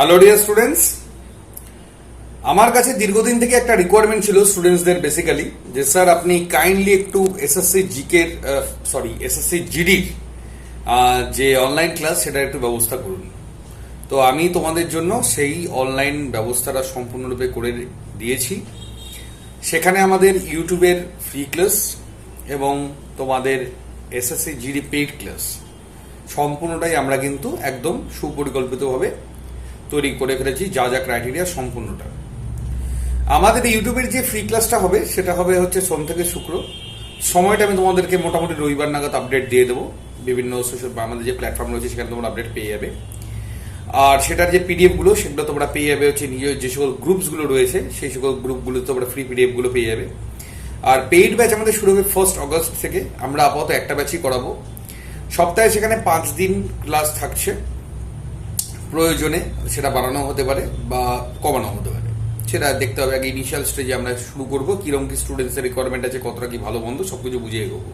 Hello dear students আমার কাছে দীর্ঘদিন থেকে একটা রিকোয়ারমেন্ট ছিল স্টুডেন্টসদের বেসিক্যালি যে স্যার, আপনি কাইন্ডলি একটু এসএসসি জিকের সরি এসএসসি জিডির যে অনলাইন ক্লাস সেটার একটু ব্যবস্থা করুন। তো আমি তোমাদের জন্য সেই অনলাইন ব্যবস্থাটা সম্পূর্ণরূপে করে দিয়েছি। সেখানে আমাদের ইউটিউবের ফ্রি ক্লাস এবং তোমাদের এসএসসি জিডি পেইড ক্লাস সম্পূর্ণটাই আমরা কিন্তু একদম সুপরিকল্পিতভাবে তৈরি করে ফেলেছি, যা যা ক্রাইটেরিয়া সম্পূর্ণটা। আমাদের ইউটিউবের যে ফ্রি ক্লাসটা হবে, সেটা হবে হচ্ছে সোম থেকে শুক্র। সময়টা আমি তোমাদেরকে মোটামুটি রবিবার নাগাদ আপডেট দিয়ে দেবো। বিভিন্ন সোশ্যাল আমাদের যে প্ল্যাটফর্ম রয়েছে, সেখানে তোমরা আপডেট পেয়ে যাবে। আর সেটার যে পিডিএফগুলো সেগুলো তোমরা পেয়ে যাবে হচ্ছে নিজের যে সকল গ্রুপসগুলো রয়েছে, সেই সকল গ্রুপগুলো তোমরা ফ্রি পিডিএফগুলো পেয়ে যাবে। আর পেইড ব্যাচ আমাদের শুরু হবে ফার্স্ট অগস্ট থেকে। আমরা আপাতত একটা ব্যাচই করাবো। সপ্তাহে সেখানে পাঁচ দিন ক্লাস থাকছে। প্রয়োজনে সেটা বাড়ানো হতে পারে বা কমানো হতে পারে। সেটা দেখতে হবে। আগে ইনিশিয়াল স্টেজে আমরা শুরু করব। কীরকম কি স্টুডেন্টসের রিকোয়ারমেন্ট আছে, কতটা কি ভালো মন্দ, সবকিছু বুঝিয়ে এগোবো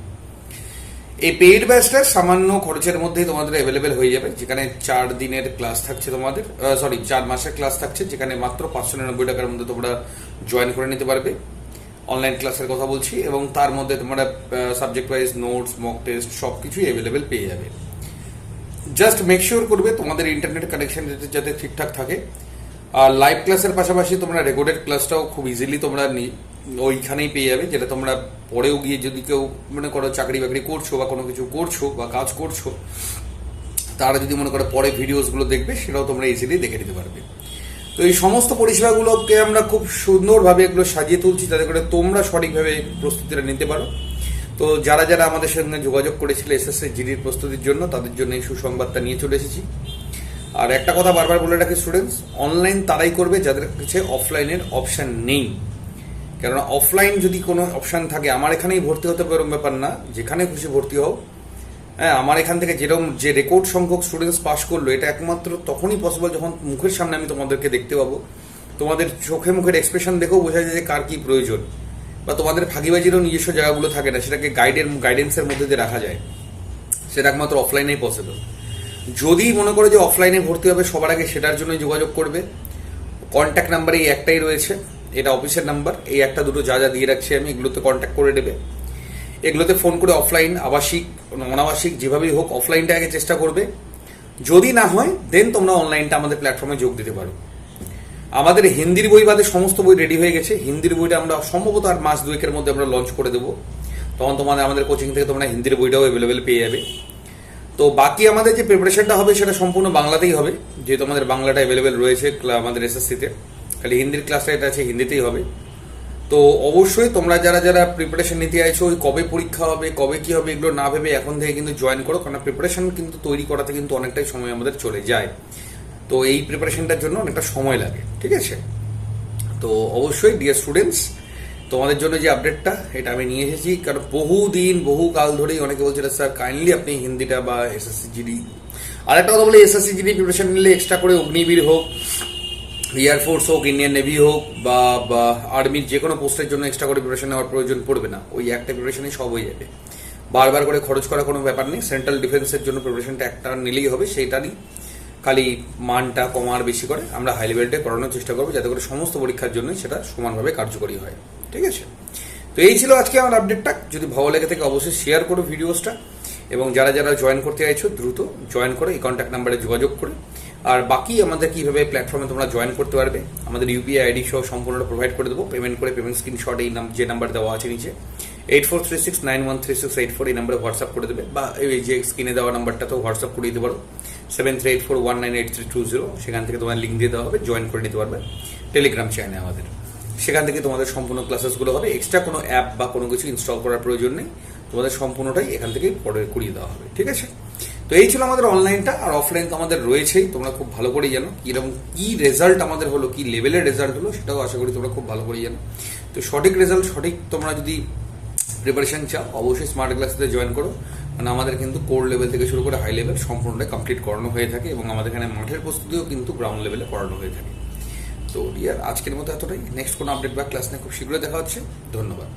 এই পেইড ব্যাচটা সামান্য খরচের মধ্যেই তোমাদের অ্যাভেলেবেল হয়ে যাবে। যেখানে চার দিনের ক্লাস থাকছে তোমাদের সরি চার মাসের ক্লাস থাকছে, যেখানে মাত্র পাঁচশো নিরানব্বই টাকার মধ্যে তোমরা জয়েন করে নিতে পারবে। অনলাইন ক্লাসের কথা বলছি এবং তার মধ্যে তোমরা subject wise notes mock test সব কিছুই অ্যাভেলেবেল পেয়ে যাবে। জাস্ট মেক শিওর করবে তোমাদের ইন্টারনেট কানেকশন যাতে ঠিকঠাক থাকে। আর লাইভ ক্লাসের পাশাপাশি তোমরা রেকর্ডেড ক্লাসটাও খুব ইজিলি তোমরা ওইখানেই পেয়ে যাবে, যেটা তোমরা পরেও গিয়ে যদি কেউ মনে করো চাকরি বাকরি করছ বা কোনো কিছু করছ বা কাজ করছ, তারা যদি মনে করো পরে ভিডিওসগুলো দেখবে, সেটাও তোমরা ইজিলি দেখে নিতে পারবে। তো এই সমস্ত পরিষেবাগুলোকে আমরা খুব সুন্দরভাবে এগুলো সাজিয়ে তুলছি, যাতে করে তোমরা সঠিকভাবে প্রস্তুতিটা নিতে পারো। তো যারা যারা আমাদের সঙ্গে যোগাযোগ করেছিল এসএসসি জিডির প্রস্তুতির জন্য, তাদের জন্য এই সুসংবাদটা নিয়ে চলে এসেছি। আর একটা কথা বারবার বলে রাখি স্টুডেন্টস অনলাইন তারাই করবে যাদের কাছে অফলাইনের অপশান নেই। কেননা অফলাইন যদি কোনো অপশান থাকে, আমার এখানেই ভর্তি হতে পারে ব্যাপার না, যেখানে খুশি ভর্তি হও। হ্যাঁ আমার এখান থেকে যেরকম যে রেকর্ড সংখ্যক স্টুডেন্টস পাস করল, এটা একমাত্র তখনই পসিবল যখন মুখের সামনে আমি তোমাদেরকে দেখতে পাবো। তোমাদের চোখে মুখের এক্সপ্রেশন দেখেও বোঝা যায় যে কার কি প্রয়োজন। বা তোমাদের ফাঁকিবাজিরও নিজস্ব জায়গাগুলো থাকে না, সেটাকে গাইডের গাইডেন্সের মধ্যে দিয়ে রাখা যায়। সেটা একমাত্র অফলাইনেই পসিবল যদি মনে করো যে অফলাইনে ভর্তি হবে, সবার আগে সেটার জন্য যোগাযোগ করবে। কন্ট্যাক্ট নাম্বার এই একটাই রয়েছে। এটা অফিসের নাম্বার এই একটা দুটো যা যা দিয়ে রাখছি আমি, এগুলোতে কন্ট্যাক্ট করে দেবে এগুলোতে ফোন করে অফলাইন আবাসিক, অনাবাসিক, যেভাবেই হোক অফলাইনটা আগে চেষ্টা করবে। যদি না হয় দেন তোমরা অনলাইনটা আমাদের প্ল্যাটফর্মে যোগ দিতে পারো। আমাদের হিন্দির বই বাদে সমস্ত বই রেডি হয়ে গেছে। হিন্দির বইটা আমরা সম্ভবত আর মাস দুয়েকের মধ্যে আমরা লঞ্চ করে দেবো। তখন তোমাদের আমাদের কোচিং থেকে তোমরা হিন্দির বইটাও অ্যাভেলেবেল পেয়ে যাবে। তো বাকি আমাদের যে প্রিপারেশনটা হবে সেটা সম্পূর্ণ বাংলাতেই হবে। যেহেতু আমাদের বাংলাটা অ্যাভেলেবেল রয়েছে আমাদের এসএসসিতে খালি হিন্দির ক্লাসটা এটা আছে, হিন্দিতেই হবে। তো অবশ্যই তোমরা যারা যারা প্রিপারেশন নিতে আইছো ওই কবে পরীক্ষা হবে, কবে কি হবে এগুলো না ভেবে এখন থেকে কিন্তু জয়েন করো। কারণ প্রিপারেশন কিন্তু তৈরি করাতে কিন্তু অনেকটাই সময় আমাদের চলে যায়। তো এই প্রিপারেশনটার জন্য অনেকটা সময় লাগে, ঠিক আছে? তো অবশ্যই ডিয়ার স্টুডেন্টস তোমাদের জন্য যে আপডেটটা এটা আমি নিয়ে এসেছি। কারণ বহুদিন বহু কাল ধরেই অনেকে বলছিল স্যার কাইন্ডলি আপনি হিন্দিটা বা এসএসসি জিডি আর একটা কথা বলি এসএসসি জিডি প্রিপারেশন নিলে এক্সট্রা করে অগ্নিবীর হোক এয়ারফোর্স হোক ইন্ডিয়ান নেভি হোক, বা বা আর্মির যে কোনো পোস্টের জন্য এক্সট্রা করে প্রিপারেশন নেওয়ার প্রয়োজন পড়বে না। ওই একটা প্রিপারেশনই সব হয়ে যাবে। বারবার করে খরচ করা কোনো ব্যাপার নেই। সেন্ট্রাল ডিফেন্সের জন্য প্রিপারেশনটা একটা নিলেই হবে সেইটারই খালি মানটা কমার বেশি করে আমরা হাই লেভেলটা করানোর চেষ্টা করব, যাতে করে সমস্ত পরীক্ষার জন্য সেটা সমানভাবে কার্যকরী হয়। ঠিক আছে? তো এই ছিল আজকে আমার আপডেটটা যদি ভালো লেগে থাকে অবশ্যই শেয়ার করো ভিডিওসটা এবং যারা যারা জয়েন করতে চাইছো, দ্রুত জয়েন করে এই কন্ট্যাক্ট নাম্বারে যোগাযোগ করে। আর বাকি আমাদের কীভাবে প্ল্যাটফর্মে তোমরা জয়েন করতে পারবে, আমাদের ইউপিআই আইডি সহ সম্পূর্ণটা প্রোভাইড করে দেবো। পেমেন্ট করে পেমেন্ট স্ক্রিনশট এই নাম যে নাম্বার দেওয়া আছে নিচে। Eight four three six nine one three six eight four এই নাম্বারে হোয়াটসঅ্যাপ করে দেবে। বা এই যে স্ক্রিনে দেওয়া নাম্বারটাতেও হোয়াটসঅ্যাপ করে দিতে পারো। Seven three eight four one nine eight three two zero সেখান থেকে তোমার লিঙ্ক দিয়ে দেওয়া হবে জয়েন করে নিতে পারবে। টেলিগ্রাম চ্যানেলে আমাদের। সেখান থেকে তোমাদের সম্পূর্ণ ক্লাসেসগুলো হবে। এক্সট্রা কোনো অ্যাপ বা কোনো কিছু ইনস্টল করার প্রয়োজন নেই। তোমাদের সম্পূর্ণটাই এখান থেকেই পরে করিয়ে দেওয়া হবে। ঠিক আছে? তো এই ছিল আমাদের অনলাইনটা আর অফলাইন তো আমাদের রয়েছেই। তোমরা খুব ভালো করেই জানো। কীরকম, কি রেজাল্ট আমাদের হলো, কি লেভেলের রেজাল্ট হলো, সেটাও আশা করি তোমরা খুব ভালো করেই জানো। তো সঠিক রেজাল্ট সঠিক তোমরা যদি প্রিপারেশন চাও, অবশ্যই স্মার্ট ক্লাসে জয়েন করো। মানে আমাদের কিন্তু কোর লেভেল থেকে শুরু করে হাই লেভেল সম্পূর্ণটাই কমপ্লিট করানো হয়ে থাকে এবং আমাদের এখানে মাঠের প্রস্তুতিও কিন্তু গ্রাউন্ড লেভেলে করানো হয়ে থাকে। তো ডিয়ার আজকের মতো এতটাই। নেক্সট কোনো আপডেট বা ক্লাস নিয়ে খুব শীঘ্রই দেখা হচ্ছে। ধন্যবাদ।